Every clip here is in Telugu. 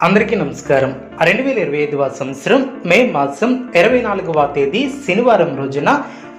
అందరికీ నమస్కారం. రెండు వేల ఇరవై ఐదవ సంవత్సరం మే మాసం ఇరవై నాలుగవ తేదీ శనివారం రోజున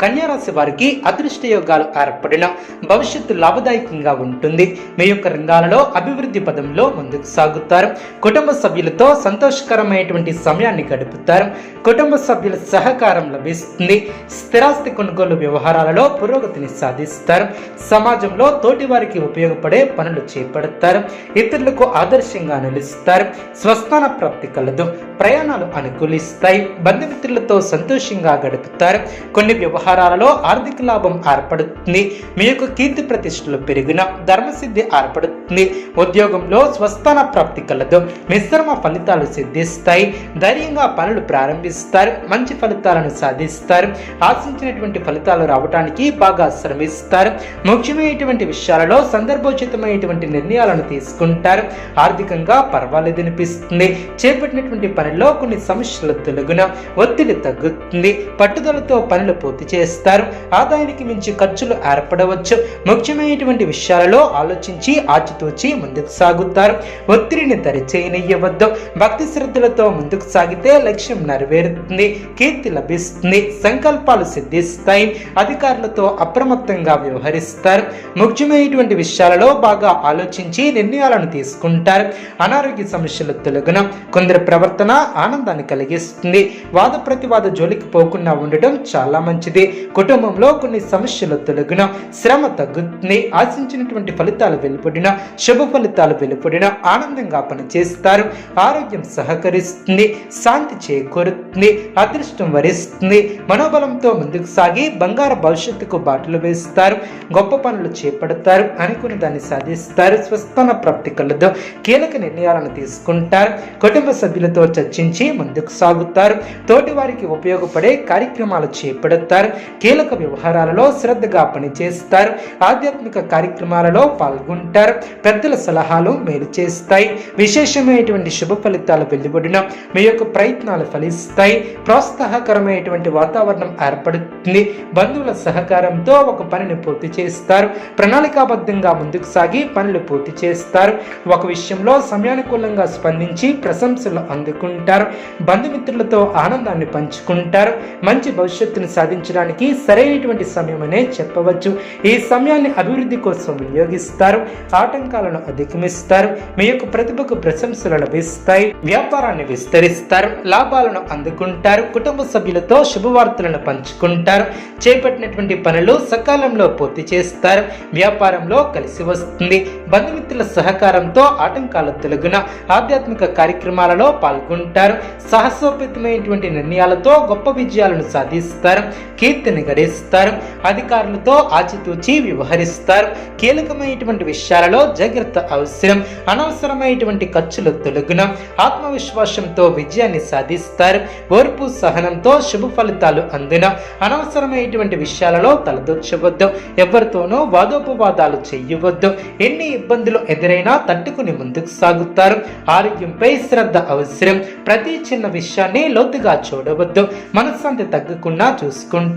కన్యారాశి వారికి అదృష్ట యోగాలు ఏర్పడిన భవిష్యత్తు లాభదాయకంగా ఉంటుంది. మీ యొక్క రంగాలలో అభివృద్ధి పదంలో ముందుకు సాగుతారు. కుటుంబ సభ్యులతో సంతోషకరమైనటువంటి సమయాన్ని గడుపుతారు. కుటుంబ సభ్యుల సహకారం లభిస్తుంది. స్థిరాస్తి కొనుగోలు వ్యవహారాలలో పురోగతిని సాధిస్తారు. సమాజంలో తోటి వారికి ఉపయోగపడే పనులు చేపడతారు. ఇతరులకు ఆదర్శంగా నిలుస్తారు. స్వస్థాన ప్రాప్తి కలదు. ప్రయాణాలు అనుకూలిస్తాయి. బంధుమిత్రులతో సంతోషంగా గడుపుతారు. కొన్ని వ్యవహారాలలో ఆర్థిక లాభం ఏర్పడుతుంది. మీ యొక్క కీర్తి ప్రతిష్టలు పెరిగిన ధర్మసిద్ధి ఏర్పడుతుంది. ఉద్యోగంలో స్వస్థాన ప్రాప్తి కలదు. మిశ్రమ ఫలితాలు సిద్ధిస్తాయి. ధైర్యంగా పనులు ప్రారంభిస్తారు. మంచి ఫలితాలను సాధిస్తారు. ఆశించినటువంటి ఫలితాలు రావడానికి బాగా శ్రమిస్తారు. ముఖ్యమైనటువంటి విషయాలలో సందర్భోచితమైనటువంటి నిర్ణయాలను తీసుకుంటారు. ఆర్థికంగా పర్వాలేదనిపిస్తుంది చేపట్టినటువంటి పనిలో కొన్ని సమస్యలు తొలగున ఒత్తిడి తగ్గుతుంది. పట్టుదలతో పనులు పూర్తి చేస్తారు. ఆదాయానికి మించి ఖర్చులు ఏర్పడవచ్చు. ముఖ్యమైనటువంటి విషయాలలో ఆలోచించి ఆచితూచి ముందుకు సాగుతారు. ఒత్తిడిని దరిచేయనివ్వద్దు భక్తి శ్రద్ధలతో ముందుకు సాగితే లక్ష్యం నెరవేరుతుంది. కీర్తి లభిస్తుంది. సంకల్పాలు సిద్ధిస్తాయి. అధికారులతో అప్రమత్తంగా వ్యవహరిస్తారు. ముఖ్యమైనటువంటి విషయాలలో బాగా ఆలోచించి నిర్ణయాలను తీసుకుంటారు. అనారోగ్య సమస్యలు తొలగిన కొందరి ప్రవర్తన ఆనందాన్ని కలిగిస్తుంది. వాద ప్రతివాద జోలికి పోకుండా ఉండటం చాలా మంచిది కుటుంబంలో కొన్ని సమస్యలు తొలగిన శ్రమ తగ్గుతుంది ఆశించినటువంటి ఫలితాలు వెలుపడిన శుభ ఫలితాలు వెలుపడిన ఆనందంగా పనిచేస్తారు. ఆరోగ్యం సహకరిస్తుంది శాంతి చేకూరుతుంది అదృష్టం వరిస్తుంది. మనోబలంతో ముందుకు సాగి బంగారు భవిష్యత్తుకు బాటలు వేస్తారు. గొప్ప పనులు చేపడతారు అనుకున్న దాన్ని సాధిస్తారు. స్వస్థాన ప్రాప్తి కలదు కీలక నిర్ణయాలను తీసుకుంటారు. కుటుంబ సభ్యులతో చర్చించి ముందుకు సాగుతారు. తోటి వారికి ఉపయోగపడే కార్యక్రమాలు చేపడతారు. కీలక వ్యవహారాలలో శ్రద్ధగా పనిచేస్తారు. ఆధ్యాత్మిక కార్యక్రమాలలో పాల్గొంటారు. పెద్దల సలహాలు మేలు చేస్తాయి. విశేషమైనటువంటి శుభ ఫలితాలు వెలువడిన మీ యొక్క ప్రయత్నాలు ఫలిస్తాయి. ప్రోత్సాహకరమైనటువంటి వాతావరణం ఏర్పడుతుంది. బంధువుల సహకారంతో ఒక పనిని పూర్తి చేస్తారు. ప్రణాళికాబద్ధంగా ముందుకు సాగి పనులు పూర్తి చేస్తారు. ఒక విషయంలో సమయానుకూలంగా స్పందించి ప్రశంసలు అందుకుంటారు. బంధుమిత్రులతో ఆనందాన్ని పంచుకుంటారు. మంచి భవిష్యత్తును సాధించడానికి సరైనటువంటి సమయమనే చెప్పవచ్చు. ఈ సమయాన్ని అభివృద్ధి కోసం వినియోగిస్తారు ఆటంకాలను అధిగమిస్తారు మీ యొక్క ప్రతిభకు ప్రశంసలు లభిస్తాయి వ్యాపారాన్ని విస్తరిస్తారు లాభాలను అందుకుంటారు కుటుంబ సభ్యులతో శుభవార్తలను పంచుకుంటారు చేపట్టినటువంటి పనులు సకాలంలో పూర్తి చేస్తారు వ్యాపారంలో కలిసి వస్తుంది. బంధుమిత్రుల సహకారంతో ఆటంకాలు తొలగున ఆధ్యాత్మిక కార్యక్రమాలలో పాల్గొంటారు సాహసోపేతమైనటువంటి నిర్ణయాలతో గొప్ప విజయాలను సాధిస్తారు కీర్తిని గడిస్తారు. అధికారులతో ఆచితూచి వ్యవహరిస్తారు. కీలకమైనటువంటి విషయాలలో జాగ్రత్త అవసరం. అనవసరమైనటువంటి ఖర్చులు తొలగున. ఆత్మవిశ్వాసంతో విజయాన్ని సాధిస్తారు. ఓర్పు సహనంతో శుభ ఫలితాలు అందున. అనవసరమైనటువంటి విషయాలలో తలదూర్చవద్దు. ఎవరితోనూ వాదోపవాదాలు చేయవద్దు. ఎన్ని ఇబ్బందులు ఎదురైనా తట్టుకుని ముందుకు సాగుతారు. ఆరోగ్యంపై శ్రద్ధ అవసరం. ప్రతి చిన్న విషయాన్ని లోతుగా చూడవద్దు. మనశ్శాంతి తగ్గకుండా చూసుకుంటారు.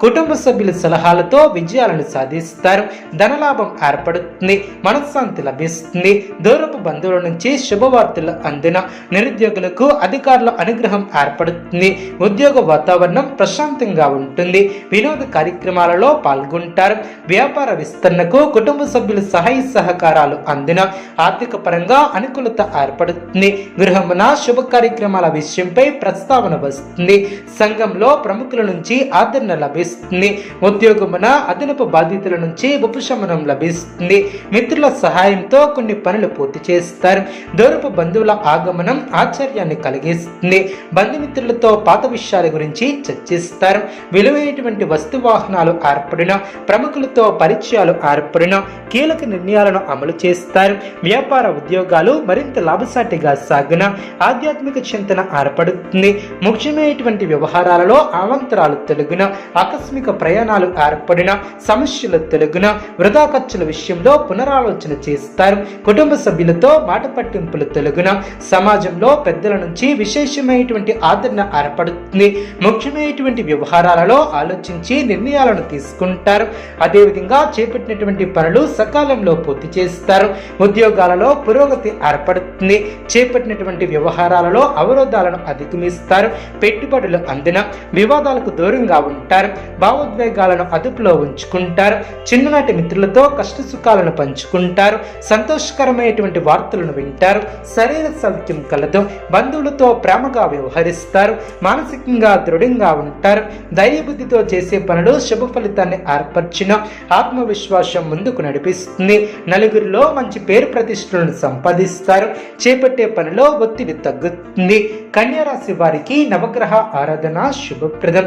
కుటుంబ సభ్యుల సలహాలతో విజయాలను సాధిస్తారు. ధనలాభం ఏర్పడుతుంది. మనశ్శాంతి లభిస్తుంది. దూరపు బంధువుల నుంచి శుభవార్తలు అందిన నిరుద్యోగులకు అధికారుల అనుగ్రహం ఏర్పడుతుంది. ఉద్యోగ వాతావరణం ప్రశాంతంగా ఉంటుంది. వినోద కార్యక్రమాలలో పాల్గొంటారు. వ్యాపార విస్తరణకు కుటుంబ సభ్యుల సహాయ సహకారాలు అందిన ఆర్థిక పరంగా అనుకూలత ఏర్పడుతుంది. గృహమున శుభ కార్యక్రమాల విషయంపై ప్రస్తావన వస్తుంది. సంఘంలో ప్రముఖుల నుంచి ఆ ఆదరణ లభిస్తుంది. ఉద్యోగమున అదనపు బాధ్యతల నుంచి ఉపశమనం లభిస్తుంది. మిత్రుల సహాయంతో కొన్ని పనులు పూర్తి చేస్తారు. దూరపు బంధువుల ఆగమనం ఆశ్చర్యాన్ని కలిగిస్తుంది. బంధుమిత్రులతో పాత విషయాల గురించి చర్చిస్తారు. విలువైనటువంటి వస్తు వాహనాలు ఏర్పడిన ప్రముఖులతో పరిచయాలు ఏర్పడిన కీలక నిర్ణయాలను అమలు చేస్తారు. వ్యాపార ఉద్యోగాలు మరింత లాభసాటిగా సాగున ఆధ్యాత్మిక చింతన ఏర్పడుతుంది. ముఖ్యమైనటువంటి వ్యవహారాలలో అవంతరాలు తొలగిన ఆకస్మిక ప్రయాణాలు ఏర్పడిన సమస్యలు తొలగిన వృధా ఖర్చుల విషయంలో పునరాలోచన చేస్తారు. కుటుంబ సభ్యులతో మాట పట్టింపులు తొలగిన సమాజంలో పెద్దల నుంచి విశేషమైనటువంటి ఆదరణ ఏర్పడుతుంది. ముఖ్యమైనటువంటి వ్యవహారాలలో ఆలోచించి నిర్ణయాలను తీసుకుంటారు. అదేవిధంగా చేపట్టినటువంటి పనులు సకాలంలో పూర్తి చేస్తారు. ఉద్యోగాలలో పురోగతి ఏర్పడుతుంది. చేపట్టినటువంటి వ్యవహారాలలో అవరోధాలను అధిగమిస్తారు. పెట్టుబడులు అందిన వివాదాలకు దూరంగా ఉంటారు భావోద్వేగాలను అదుపులో ఉంచుకుంటారు చిన్ననాటి మిత్రులతో కష్ట సుఖాలను పంచుకుంటారు సంతోషకరమైనటువంటి వార్తలను వింటారు శరీర సౌఖ్యం కలదు బంధువులతో ప్రేమగా వ్యవహరిస్తారు మానసికంగా దృఢంగా ఉంటారు ధైర్యబుద్ధితో చేసే పనులు శుభ ఫలితాన్ని ఏర్పరిచిన ఆత్మవిశ్వాసం ముందుకు నడిపిస్తుంది. నలుగురిలో మంచి పేరు ప్రతిష్టలను సంపాదిస్తారు చేపట్టే పనిలో ఒత్తిడి తగ్గుతుంది. కన్యారాశి వారికి నవగ్రహ ఆరాధన శుభప్రదం.